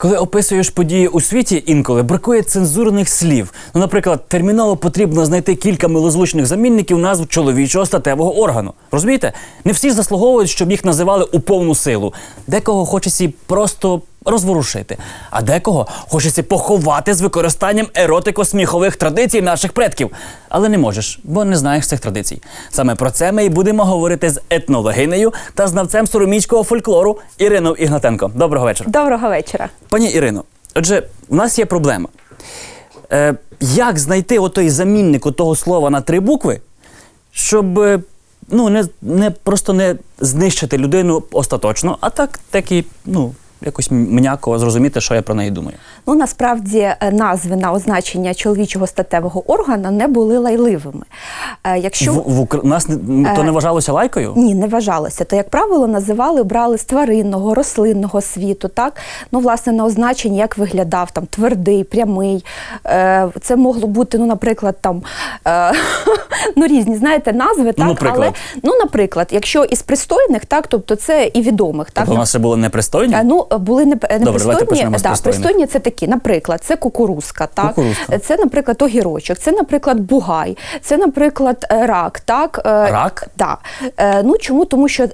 Коли описуєш події у світі, інколи бракує цензурних слів. Ну, наприклад, терміново потрібно знайти кілька милозвучних замінників назв чоловічого статевого органу. Розумієте? Не всі заслуговують, щоб їх називали у повну силу. Декого хочеться просто розворушити, а декого хочеться поховати з використанням еротико-сміхових традицій наших предків. Але не можеш, бо не знаєш цих традицій. Саме про це ми і будемо говорити з етнологинею та знавцем сороміцького фольклору Іриною Ігнатенко. Доброго вечора. Доброго вечора. Пані Ірино, отже, у нас є проблема. Е, як знайти отой замінник того слова на три букви, щоб е, ну, не, не просто не знищити людину остаточно, а так таки, ну, якось м'яко зрозуміти, що я про неї думаю. Ну насправді е, назви на означення чоловічого статевого органа не були лайливими. Е, Якщо В, в, Укра- нас не, то не вважалося лайкою? Ні, не вважалося. То, як правило, називали, брали з тваринного, рослинного світу, так? Ну, власне, на означення, як виглядав там твердий, прямий. Е, це могло бути, ну, наприклад, там е, ну, різні, знаєте, назви, так? наприклад? Але, ну, наприклад, якщо із пристойних, так, тобто це і відомих, так? Тобто у нас ще були непристойні? Е, Ну, були не, непристойні, почнемо да, пристойні це такі, наприклад, це кукурузка, так? Кукурузка. Це, наприклад, огірочок, це, наприклад, бугай, це, наприклад, е, рак, так? Е, Рак? Так. Е, ну, чому? Тому що,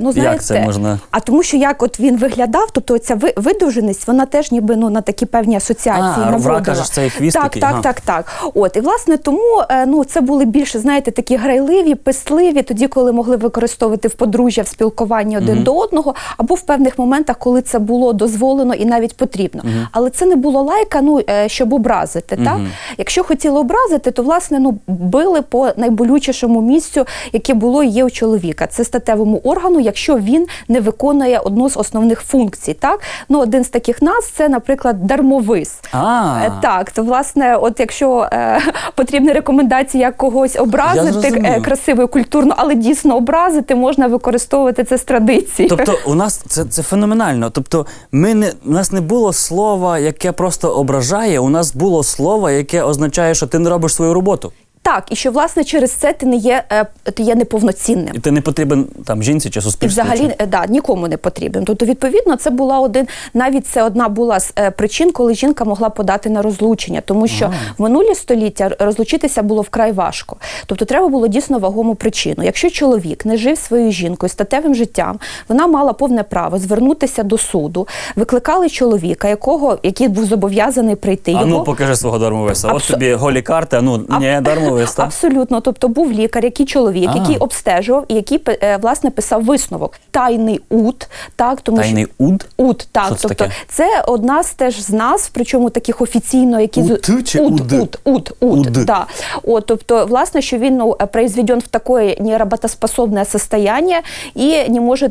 ну, знаєте, це можна? а тому що як от він виглядав, тобто ця ви- видовженість, вона теж ніби ну, на такі певні асоціації А, наводила. рака ж цей хвіст так, так, ага. так, так. От, і, власне, тому ну, це були більше, знаєте, такі грайливі, писливі, тоді, коли могли використовувати в подружжя в спілкуванні один до одного, або в певних моментах, коли це було дозволено і навіть потрібно. Але це не було лайка, ну, е, щоб образити. Так? Якщо хотіли образити, то власне ну, били по найболючішому місцю, яке було і є у чоловіка. Це статевому органу, якщо він не виконує одну з основних функцій. Так? Ну, один з таких назв це, наприклад, дармовис. А. Е, Так, то власне, от якщо е, потрібні рекомендації, як когось образити е, красиво і культурно, але дійсно образити, можна використовувати це з традиції. Тобто, у нас це, це феноменально. Тобто, ми не, у нас не було слова, яке просто ображає, у нас було слово, яке означає, що ти не робиш свою роботу. Так, і що власне через це ти не є, е, ти є неповноцінним. І ти не потрібен там жінці чи І взагалі чи- е, да, нікому не потрібен. Тобто, відповідно, це була один, навіть це одна була з е, причин, коли жінка могла подати на розлучення, тому що в минулі століття розлучитися було вкрай важко. Тобто, треба було дійсно вагому причину. Якщо чоловік не жив своєю жінкою статевим життям, вона мала повне право звернутися до суду, викликали чоловіка, якого який був зобов'язаний прийти. А ну його покажи свого дармовиса. От Абсо- тобі голі карти, а ну ні, так? Абсолютно, тобто був лікар, який чоловік, А. який обстежував і який е, власне писав висновок. Тайний ут, так тому Тайний що уд? ут, так, Що це тобто таке? це одна з теж з назв, причому таких офіційно, які Ут чи ут, уд? ут, ут, ут, Уд. да. От, тобто, власне, що він ну, произведен в такое неработоспособное состояние і не може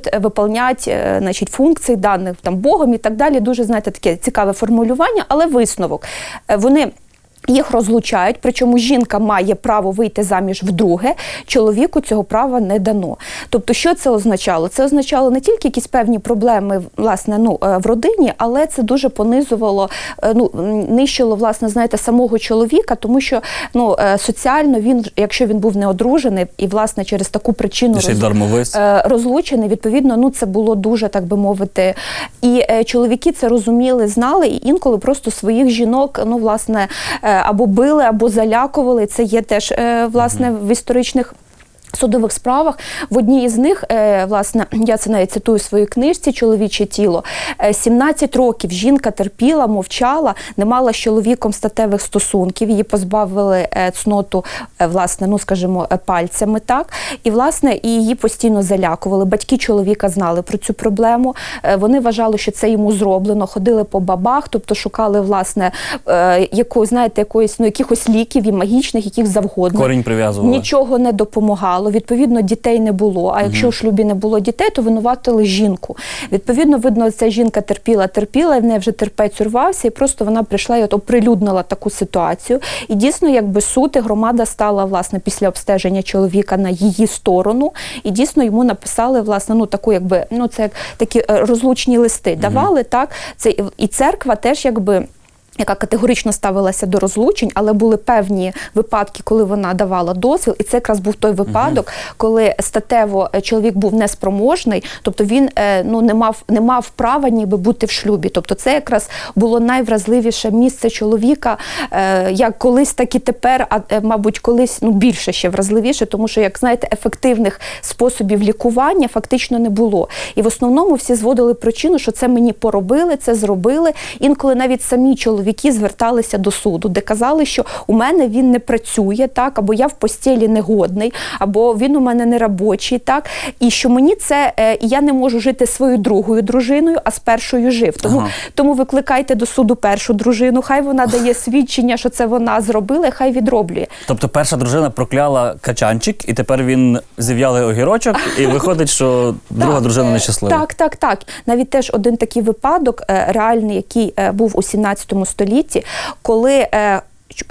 е, значить, функції даних там Богом і так далі. Дуже знаєте, таке цікаве формулювання, але висновок. Е, Вони їх розлучають, причому жінка має право вийти заміж вдруге, чоловіку цього права не дано. Тобто, що це означало? Це означало не тільки якісь певні проблеми власне, ну, е, в родині, але це дуже понизувало, е, ну, нищило, власне, знаєте, самого чоловіка, тому що ну, е, соціально він, якщо він був неодружений і, власне, через таку причину роз- розлучений, відповідно, ну це було дуже, так би мовити. І чоловіки це розуміли, знали, і інколи просто своїх жінок, ну, власне, або били, або залякували. Це є теж, е, власне, в історичних. Судових справах в одній із них, е, власне, я це навіть цитую в своїй книжці Чоловіче тіло. Е, 17 років жінка терпіла, мовчала, не мала з чоловіком статевих стосунків. Її позбавили е, цноту, е, власне, ну скажімо, е, пальцями. Так і власне і її постійно залякували. Батьки чоловіка знали про цю проблему. Е, Вони вважали, що це йому зроблено. Ходили по бабах, тобто шукали власне е, якої, знаєте, якоїсь ну якихось ліків і магічних, яких завгодно. Корінь прив'язували. Нічого не допомагало. Відповідно, дітей не було. А якщо в шлюбі не було дітей, то винуватили жінку. Відповідно, видно, ця жінка терпіла, терпіла, і в неї вже терпець урвався, і просто вона прийшла і от оприлюднила таку ситуацію. І дійсно, якби суд і громада стала власне після обстеження чоловіка на її сторону, і дійсно йому написали власне ну таку, якби ну це як такі е, розлучні листи давали. Так це і церква теж якби. Яка категорично ставилася до розлучень, але були певні випадки, коли вона давала дозвіл, і це якраз був той випадок, коли статево е, чоловік був неспроможний, тобто він е, ну не мав не мав права ніби бути в шлюбі. Тобто, це якраз було найвразливіше місце чоловіка, е, як колись, так і тепер, а мабуть, колись ну більше ще вразливіше, тому що, як знаєте, ефективних способів лікування фактично не було. І в основному всі зводили причину, що це мені поробили, це зробили. Інколи навіть самі чоловіки зверталися до суду, де казали, що у мене він не працює, так, або я в постілі негодний, або він у мене не робочий, так, і що мені це е, я не можу жити своєю другою дружиною, а з першою жив. Тому, Ага. тому викликайте до суду першу дружину, хай вона дає свідчення, що це вона зробила, хай відроблює. Тобто перша дружина прокляла качанчик, і тепер він зів'ялий огірочок, і виходить, що друга Так, дружина е, нещаслива. Так, так, так. Навіть теж один такий випадок е, реальний, який був у 17 столітті, коли.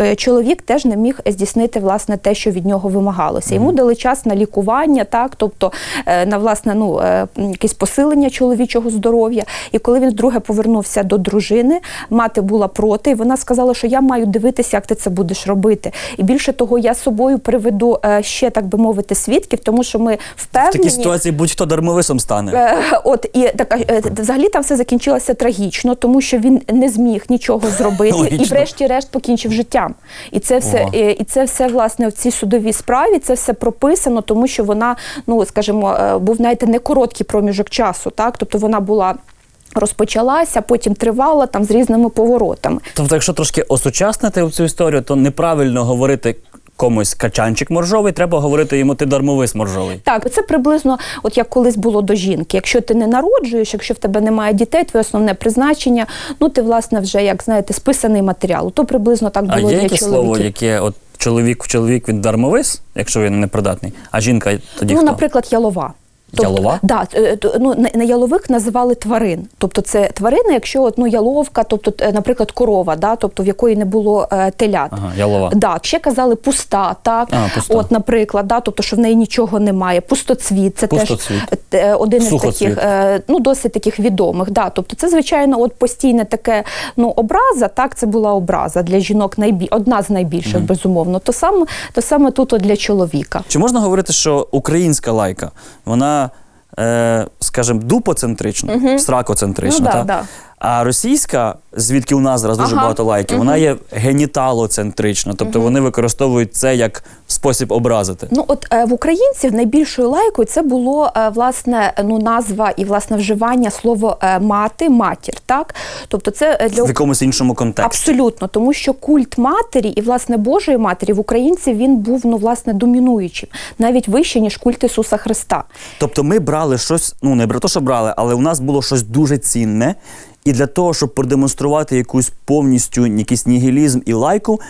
Е, Чоловік теж не міг здійснити власне те, що від нього вимагалося. Йому дали час на лікування, так тобто е, на власне ну е, якесь посилення чоловічого здоров'я. І коли він вдруге повернувся до дружини, мати була проти, і вона сказала, що я маю дивитися, як ти це будеш робити. І більше того, я з собою приведу ще так би мовити свідків, тому що ми В впевнені. такій ситуації будь-хто дармовисом стане. От і така взагалі там все закінчилося трагічно, тому що він не зміг нічого зробити і, врешті-решт, покінчив життям. І це все, Ого. і, і це все власне в цій судовій справі. Це все прописано, тому що вона, ну скажімо, е, був знаєте, не короткий проміжок часу, так тобто вона була. Розпочалася, потім тривала там з різними поворотами. Тобто, якщо трошки осучаснити цю історію, то неправильно говорити комусь качанчик моржовий, треба говорити йому ти дармовис моржовий. Так, це приблизно, от як колись було до жінки. Якщо ти не народжуєш, якщо в тебе немає дітей, твоє основне призначення, ну ти власне вже як знаєте, списаний матеріал. То приблизно так А було є для чоловіків. слово, яке от чоловік в чоловік він дармовис, якщо він непридатний, а жінка тоді ну, хто? наприклад, ялова. Ялова? Да, е, ну, на, ялових називали тварин. Тобто це тварина, якщо от, ну, яловка, тобто, е, наприклад, корова, да, тобто в якої не було е, телят. Ага, ялова. Да, ще казали пуста, так. А, пуста. От, наприклад, да, тобто, що в неї нічого немає. Пустоцвіт, це Пустоцвіт. теж е, один із таких, е, ну, досить таких відомих. Да. Тобто, це, звичайно, от постійне таке ну, образа, так, це була образа для жінок найбі... одна з найбільших, безумовно. То саме, то саме тут от для чоловіка. Чи можна говорити, що українська лайка, вона, е, скажімо, угу. сракоцентрична, Ну да, та? да. А російська, звідки у нас зараз дуже Ага. багато лайків, вона є геніталоцентрична, тобто вони використовують це як спосіб образити. Ну от е, в українців найбільшою лайкою це було е, власне ну назва і власне вживання слово е, мати, матір. Так, тобто це е, для В якомусь іншому контексті. Абсолютно, тому що культ матері і власне Божої матері в українців він був ну власне домінуючим, навіть вище ніж культ Ісуса Христа. Тобто ми брали щось, ну не про те, що брали, але у нас було щось дуже цінне. І для того, щоб продемонструвати якусь повністю якийсь нігілізм і лайку,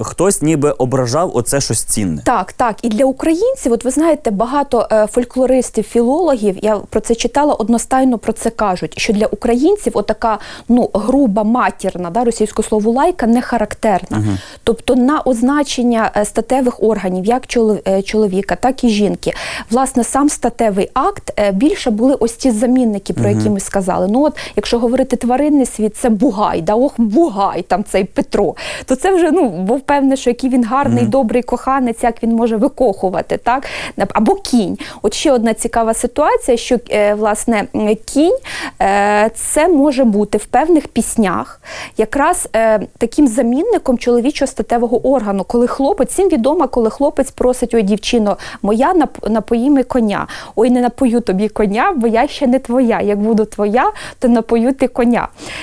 хтось ніби ображав оце щось цінне. Так, так. І для українців, от ви знаєте, багато е, фольклористів, філологів, я про це читала, одностайно про це кажуть, що для українців отака ну груба матірна, да, російського слово лайка не характерна. Тобто на означення е, статевих органів, як е, чоловіка, так і жінки, власне, сам статевий акт е, більше були ось ці замінники, про які ми сказали. Ну от, якщо говорити тваринний світ, це бугай, да, ох, бугай, там цей Петро, то це вже ну був певне, що який він гарний, добрий коханець, як він може викохувати, так або кінь. От ще одна цікава ситуація, що е, власне кінь е, це може бути в певних піснях, якраз е, таким замінником чоловічого статевого органу, коли хлопець всім відомо, коли хлопець просить ой, дівчино, моя нап- напої ми коня. Ой, не напою тобі коня, бо я ще не твоя. Як буду твоя, то напою ти коня.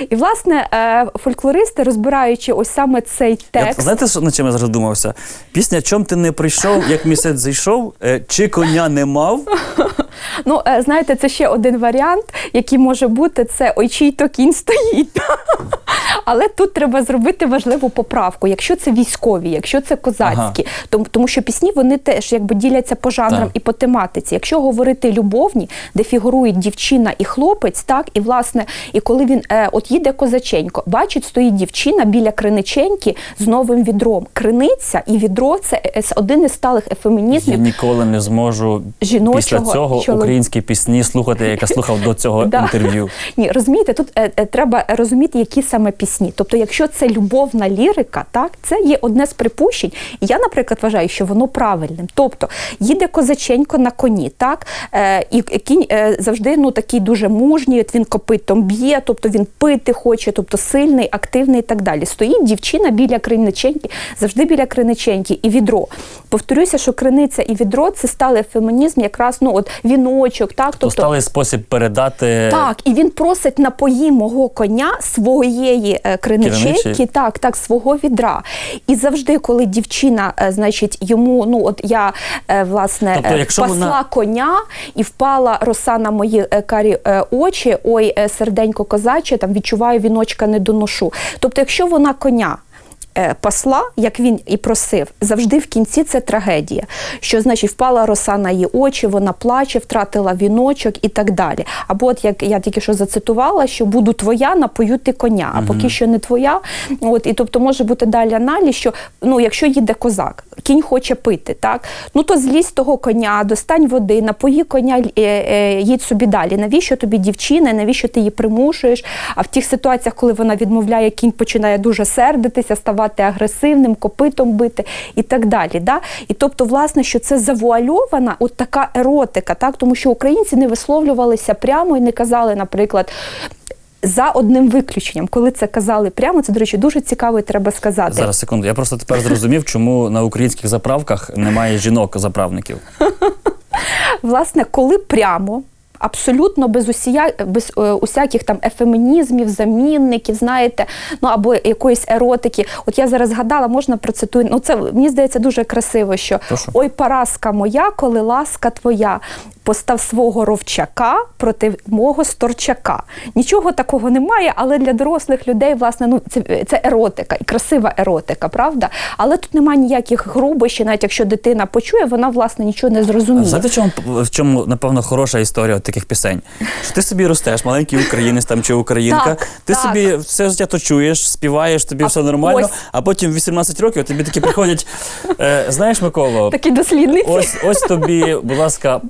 І власне е, фольклористи, розбираючи ось саме цей Я, текст. знаєте, що, над чим я зараз думався? Пісня Чом ти не прийшов, як місяць зайшов, е, чи коня не мав. Ну, е, знаєте, це ще один варіант, який може бути це ой, чий то кінь стоїть. Але тут треба зробити важливу поправку. Якщо це військові, якщо це козацькі, тому, тому що пісні вони теж якби діляться по жанрам Так. і по тематиці. Якщо говорити любовні, де фігурують дівчина і хлопець, так і власне, і коли він е, от їде козаченько, бачить, стоїть дівчина біля криниченьки з новим відром. Криниця і відро це е, один із сталих Я ніколи не зможу Жіночого після цього чоловік- українські пісні слухати, як я слухав до цього інтерв'ю. Ні, розумієте, тут е, е, треба розуміти, які саме пісні. Тобто, якщо це любовна лірика, так це є одне з припущень. І я, наприклад, вважаю, що воно правильним. Тобто їде козаченько на коні, так е, і кінь е, завжди ну такий дуже мужній. От він копитом б'є, тобто він пити хоче, тобто сильний, активний і так далі. Стоїть дівчина біля криниченьки, завжди біля криниченьки і відро. Повторюся, що криниця і відро це стали фемінізм, якраз ну от віночок, так То тобто. сталий спосіб передати Так, і він просить напої мого коня своєї е, криниченьки, Криничі. так, так, свого відра. І завжди, коли дівчина, е, значить, йому, ну от я е, власне Тобто, е, якщо пасла вона- коня і впала роса на мої е, карі е, очі, ой, е, серденько козаче, там відчуваю віночка не доношу. Тобто, якщо вона коня. Е, Пасла, як він і просив, завжди в кінці це трагедія. Що значить впала роса на її очі, вона плаче, втратила віночок і так далі. Або от як я тільки що зацитувала, що буду твоя, напою ти коня, а поки що не твоя. От і тобто може бути далі аналіз, що ну, якщо їде козак, кінь хоче пити, так ну то злізь того коня, достань води, напої коня, е, е, їдь собі далі. Навіщо тобі дівчина? Навіщо ти її примушуєш? А в тих ситуаціях, коли вона відмовляє, кінь починає дуже сердитися, ставати агресивним, копитом бити і так далі. Да? І тобто, власне, що це завуальована от така еротика, так тому що українці не висловлювалися прямо і не казали, наприклад. За одним виключенням, коли це казали прямо, це, до речі, дуже цікаво і треба сказати. зараз секунду. Я просто тепер зрозумів, чому на українських заправках немає жінок-заправників. власне, коли прямо. Абсолютно без усія без е, усяких там ефемінізмів, замінників, знаєте, ну або якоїсь еротики. От я зараз згадала, можна процитую. Ну це мені здається дуже красиво, що Прошу. ой, Параска моя, коли ласка твоя. Постав свого ровчака проти мого сторчака. Нічого такого немає, але для дорослих людей, власне, ну це, це еротика і красива еротика, правда? Але тут немає ніяких грубощів, навіть якщо дитина почує, вона власне нічого не зрозуміє. Знаєте, в чому, в чому, напевно, хороша історія таких пісень? Що ти собі ростеш, маленький українець там чи українка, Так, ти так. собі все життя то чуєш, співаєш, тобі А все нормально, ось. а потім 18 років тобі такі приходять. Е, знаєш, Миколо, Такі дослідниці. ось, ось тобі, будь ласка,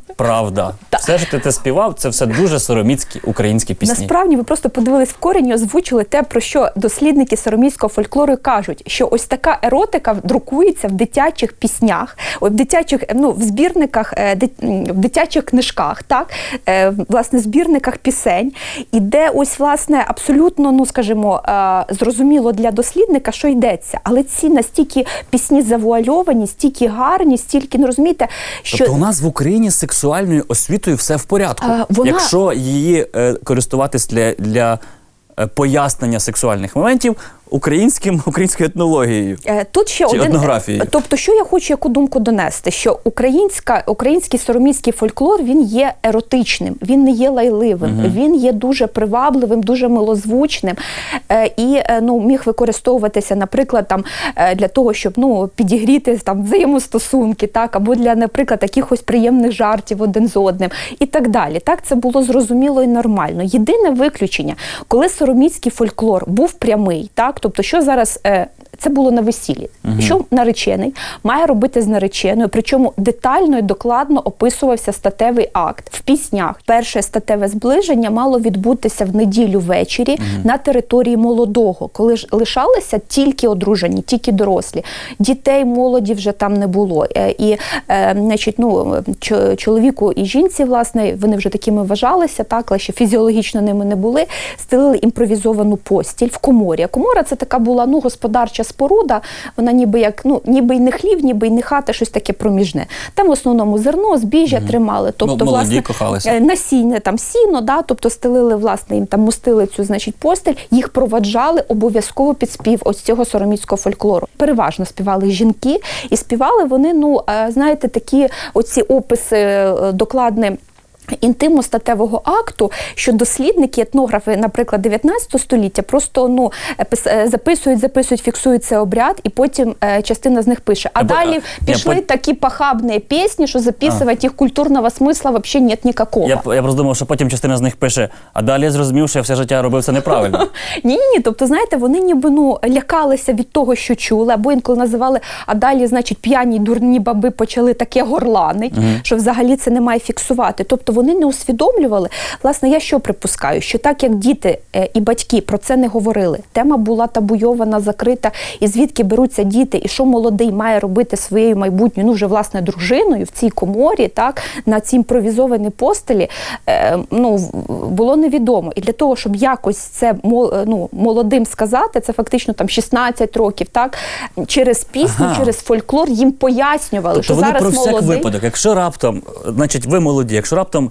правда. Все, що ти те співав, це все дуже сороміцькі українські пісні. Насправді ви просто подивились в корінь і озвучили те, про що дослідники сороміцького фольклору кажуть, що ось така еротика друкується в дитячих піснях, в дитячих, ну в збірниках, е, в дитячих книжках, так е, власне збірниках пісень, і де ось власне абсолютно, ну скажімо, е, зрозуміло для дослідника, що йдеться, але ці настільки пісні завуальовані, стільки гарні, стільки ну розумієте, що Тобто у нас в Україні з сексуальною освітою все в порядку. А, вона- Якщо її е, користуватись для, для е, пояснення сексуальних моментів українським, українською етнологією. Е, Тут ще Чи один етнографією. Тобто, що я хочу яку думку донести, що українська, український сороміцький фольклор він є еротичним, він не є лайливим, він є дуже привабливим, дуже милозвучним е, і е, ну міг використовуватися, наприклад, там е, для того, щоб ну підігріти там взаємостосунки, так або для, наприклад, якихось приємних жартів один з одним і так далі. Так це було зрозуміло і нормально. Єдине виключення, коли сороміцький фольклор був прямий, так тобто, що зараз. Це було на весіллі. Що наречений має робити з нареченою, причому детально і докладно описувався статевий акт в піснях. Перше статеве зближення мало відбутися в неділю ввечері на території молодого, коли ж лишалися тільки одружені, тільки дорослі. Дітей молоді вже там не було. Е, І е, значить, ну чоловіку і жінці, власне, вони вже такими вважалися, так але ще фізіологічно ними не були. Стелили імпровізовану постіль в коморі. А комора це така була ну господарча споруда. Вона ніби як ну ніби й не хлів, ніби й не хата, щось таке проміжне. Там в основному зерно, збіжжя тримали. Тобто, молоді власне, кохалися. е, насіння, там сіно, да, тобто стелили, власне, їм там мустили цю значить, постель, їх проваджали обов'язково під спів ось цього сороміцького фольклору. Переважно співали жінки, і співали вони, ну, е, знаєте, такі оці описи е, докладні. Інтиму статевого акту, що дослідники, етнографи, наприклад, 19 століття, просто ну е, е, записують, записують, фіксують цей обряд, і потім е, частина з них пише. А Або, далі а, пішли я такі похабні пісні, що записувати їх культурного смисла взагалі нет ніякого. Я, я просто думав, що потім частина з них пише, а далі я зрозумів, що я все життя робив це неправильно. Ні, ні, ні. Тобто, знаєте, вони ніби ну лякалися від того, що чули, або інколи називали, а далі, значить, п'яні дурні баби почали таке горланить, що взагалі це не має фіксувати. Тобто вони не усвідомлювали. Власне, я що припускаю? Що так як діти е, і батьки про це не говорили, тема була табуйована, закрита, і звідки беруться діти, і що молодий має робити своєю майбутньою, ну вже власне дружиною в цій коморі, так на цій імпровізованій постелі, е, ну було невідомо. І для того, щоб якось це е, ну, молодим сказати, це фактично там 16 років, так через пісню, Ага. через фольклор їм пояснювали, Тобто що вони зараз про всяк молодий. випадок, якщо раптом, значить, ви молоді, якщо раптом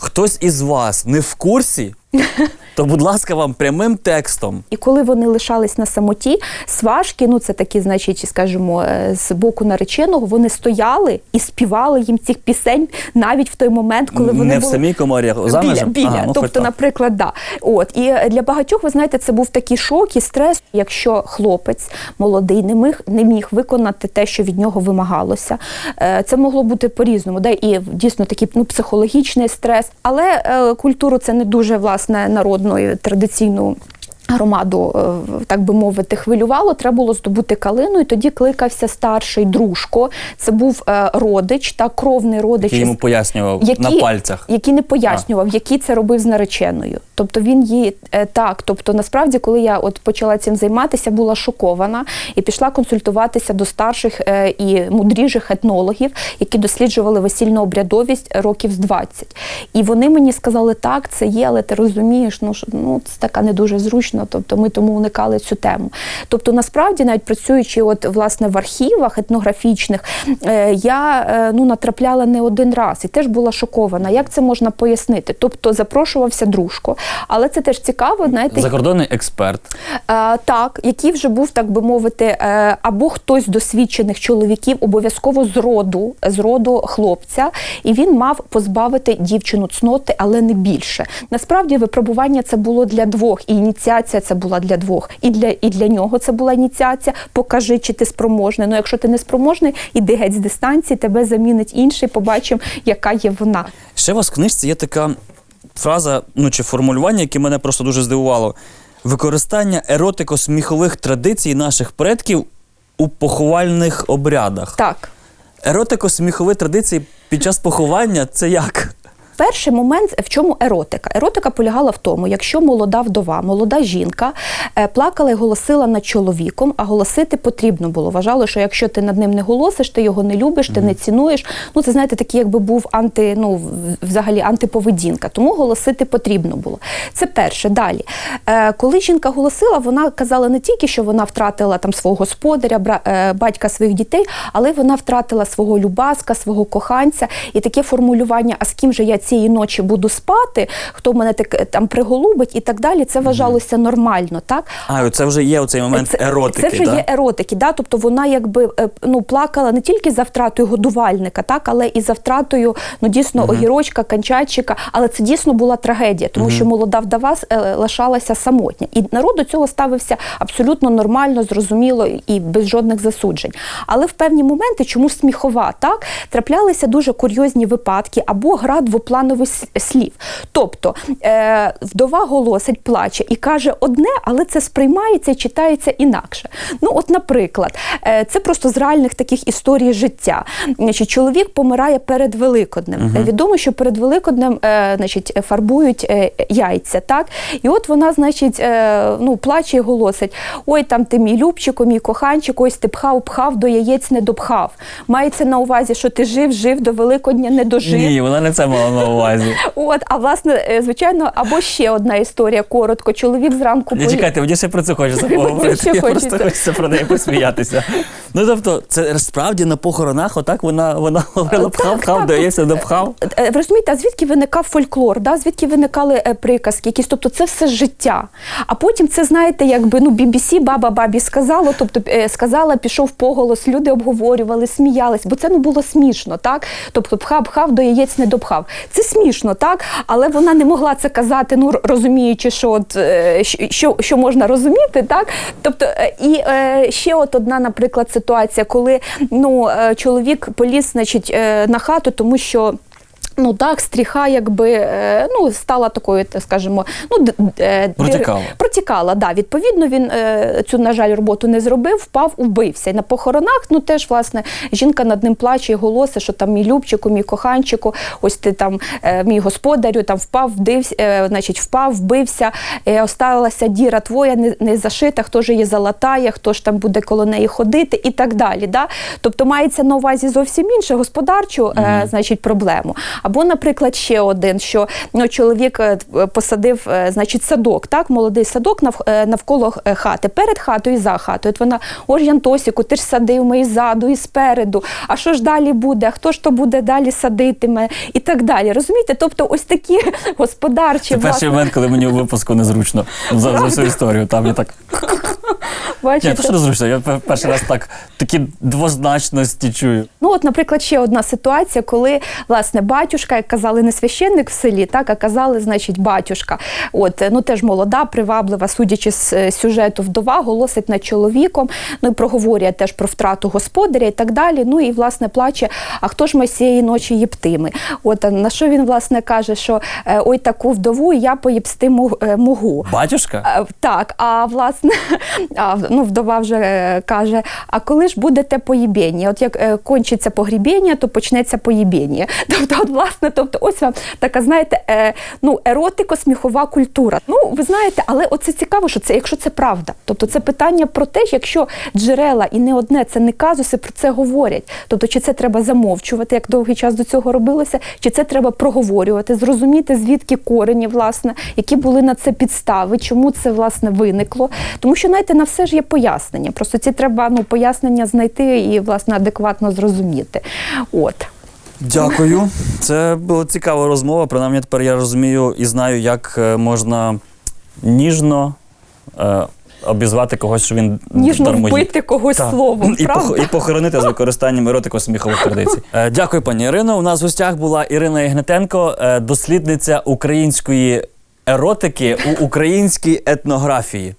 хтось із вас не в курсі, то, будь ласка, вам прямим текстом. І коли вони лишались на самоті, сважки, ну це такі, значить, скажімо, е, з боку нареченого, вони стояли і співали їм цих пісень навіть в той момент, коли вони не в були... самій коморі, а за біля, межем? біля. Ага, ну, хоч тобто, так. наприклад, да. От і для багатьох, ви знаєте, це був такий шок і стрес. Якщо хлопець молодий не міг не міг виконати те, що від нього вимагалося, е, це могло бути по-різному. Да? І дійсно такий ну, психологічний стрес. Але е, культуру це не дуже власне народною традиційну. Громаду, е, так би мовити, хвилювало, треба було здобути калину, і тоді кликався старший дружко. Це був е, родич, та кровний родич. Який йому пояснював на пальцях. Який не пояснював, який це робив з нареченою. Тобто він її е, так. Тобто, насправді, коли я от почала цим займатися, була шокована і пішла консультуватися до старших і мудріших етнологів, які досліджували весільну обрядовість років з 20. І вони мені сказали, так, це є, але ти розумієш, ну ну це така не дуже зручно. Тобто ми тому уникали цю тему. Тобто, насправді, навіть працюючи, от власне в архівах етнографічних, е, я е, ну натрапляла не один раз і теж була шокована. Як це можна пояснити? Тобто запрошувався дружко, але це теж цікаво, знаєте, Закордонний експерт. Е, так, який вже був, так би мовити, або хтось з досвідчених чоловіків, обов'язково з роду, з роду хлопця, і він мав позбавити дівчину цноти, але не більше. Насправді випробування це було для двох, і ініціація це була для двох. І для, і для нього це була ініціація. Покажи, чи ти спроможний. Ну, якщо ти не спроможний, іди геть з дистанції, тебе замінить інший, побачимо, яка є вона. Ще у вас в книжці є така фраза, ну чи формулювання, яке мене просто дуже здивувало. Використання еротико-сміхових традицій наших предків у поховальних обрядах. Так. Еротико-сміхові традиції під час поховання це як? Перший момент в чому еротика? Еротика полягала в тому, якщо молода вдова, молода жінка е, плакала і голосила над чоловіком, а голосити потрібно було. Вважали, що якщо ти над ним не голосиш, ти його не любиш, ти не цінуєш. Ну це знаєте, такий якби був анти, ну взагалі антиповедінка. Тому голосити потрібно було. Це перше. Далі, е, коли жінка голосила, вона казала не тільки, що вона втратила там свого господаря, е, батька своїх дітей, але вона втратила свого любаска, свого коханця. І таке формулювання, а з ким же я цієї ночі буду спати, хто мене так е, там приголубить і так далі. Це вважалося нормально, так? А, це вже є оцей момент еротики. Це вже да? є еротики, да? тобто вона якби е, ну, плакала не тільки за втратою годувальника, так, але і за втратою ну, дійсно огірочка, канчатчика. Але це дійсно була трагедія, тому що молода вдова е, лишалася самотня. І народ до цього ставився абсолютно нормально, зрозуміло і без жодних засуджень. Але в певні моменти, чому сміхова, так, траплялися дуже курйозні випадки або гра двопланових с- слів. Тобто е, вдова голосить, плаче і каже одне, але це сприймається і читається інакше. Ну, от, наприклад, е, це просто з реальних таких історій життя. Значить, чоловік помирає перед Великоднем. Е, Відомо, що перед Великоднем е, значить, фарбують е, яйця. Так? І от вона, значить, е, ну, плаче і голосить: ой, там ти мій любчику, мій коханчик, ось ти пхав, пхав, до яєць не допхав. Мається на увазі, що ти жив, жив до Великодня не дожив. Ні, вона не це мала на увазі. От, а власне, е, звичайно, або ще одна історія коротко. Чоловік зранку Не чекайте, мені ще про це хочеться поговорити. Я просто хочеться. про неї посміятися. Ну тобто, це справді на похоронах, отак вона, вона говорила пхав, пхав, дається, тобто, не пхав. Е, Ви розумієте, а звідки виникав фольклор? Да? Звідки виникали е, приказки? Якісь, тобто це все життя. А потім це, знаєте, якби ну BBC баба бабі сказала, тобто е, сказала, пішов поголос, люди обговорювали, сміялись, бо це не було смішно, так? Тобто пхав, пхав, до яєць не допхав. Це смішно, так? Але вона не могла це казати, ну розуміючи, що от е, що, що можна розуміти, так? Тобто, е, і е, ще от одна, наприклад, ситуація, коли ну, чоловік поліз, значить, на хату, тому що. Ну так, стріха, якби е, ну стала такою, скажімо, ну е, Протікала. Протікала, да. Відповідно, він е, цю, на жаль, роботу не зробив, впав, вбився. І на похоронах, ну теж власне жінка над ним плаче і голосить, що там мій любчику, мій коханчику, ось ти там мій господарю, там впав, вдився, значить, впав, вбився. Осталася діра твоя, не, не зашита, хто ж її залатає, хто ж там буде коло неї ходити і так далі. Да? Тобто мається на увазі зовсім інше господарчу, е, значить, проблему. Або, наприклад, ще один, що ну, чоловік е, посадив, е, значить, садок, так, молодий садок е, навколо е, хати, перед хатою і за хатою. От вона, ось Янтосіку, ти ж садив ми і ззаду, і спереду. А що ж далі буде? А хто ж то буде далі садитиме? І так далі. Розумієте? Тобто, ось такі господарчі Це перший момент, коли мені у випуску незручно за, за всю історію. Там я так. бачите, Ні, то що незручно. Я перший раз так такі двозначності чую. Ну, от, наприклад, ще одна ситуація, коли власне батюшка, як казали, не священник в селі, так а казали, значить, батюшка. От ну теж молода, приваблива, судячи з е, сюжету, вдова, голосить над чоловіком. Ну і проговорює теж про втрату господаря і так далі. Ну і власне плаче. А хто ж ми цієї ночі єптими? От на що він власне каже, що е, ой, таку вдову я поїбсти мо- е, могу. Батюшка? Е, Так, а власне, а, ну, вдова вже е, каже: а коли ж будете поїбєння? От як е, кончиться погрібіння, то почнеться поїбєння. Тобто, от, власне, тобто, ось вам така, знаєте, е, ну, еротико-сміхова культура. Ну, ви знаєте, але оце цікаво, що це, якщо це правда. Тобто це питання про те, якщо джерела і не одне, це не казуси, про це говорять. Тобто, чи це треба замовчувати, як довгий час до цього робилося, чи це треба проговорювати, зрозуміти, звідки корені, власне, які були на це підстави, чому це власне виникло. Тому що, знаєте, на все ж є пояснення. Просто ці треба ну, пояснення знайти і власне адекватно зрозуміти. От. Дякую. Це була цікава розмова. Принаймні тепер я розумію і знаю, як е, можна ніжно е, обізвати когось, що він Ніжно вбити когось Так. словом, і, правда? пох- і похоронити з використанням еротико-сміхових традицій. Е, дякую, пані Ірино. У нас в гостях була Ірина Ігнатенко, е, дослідниця української еротики у українській етнографії.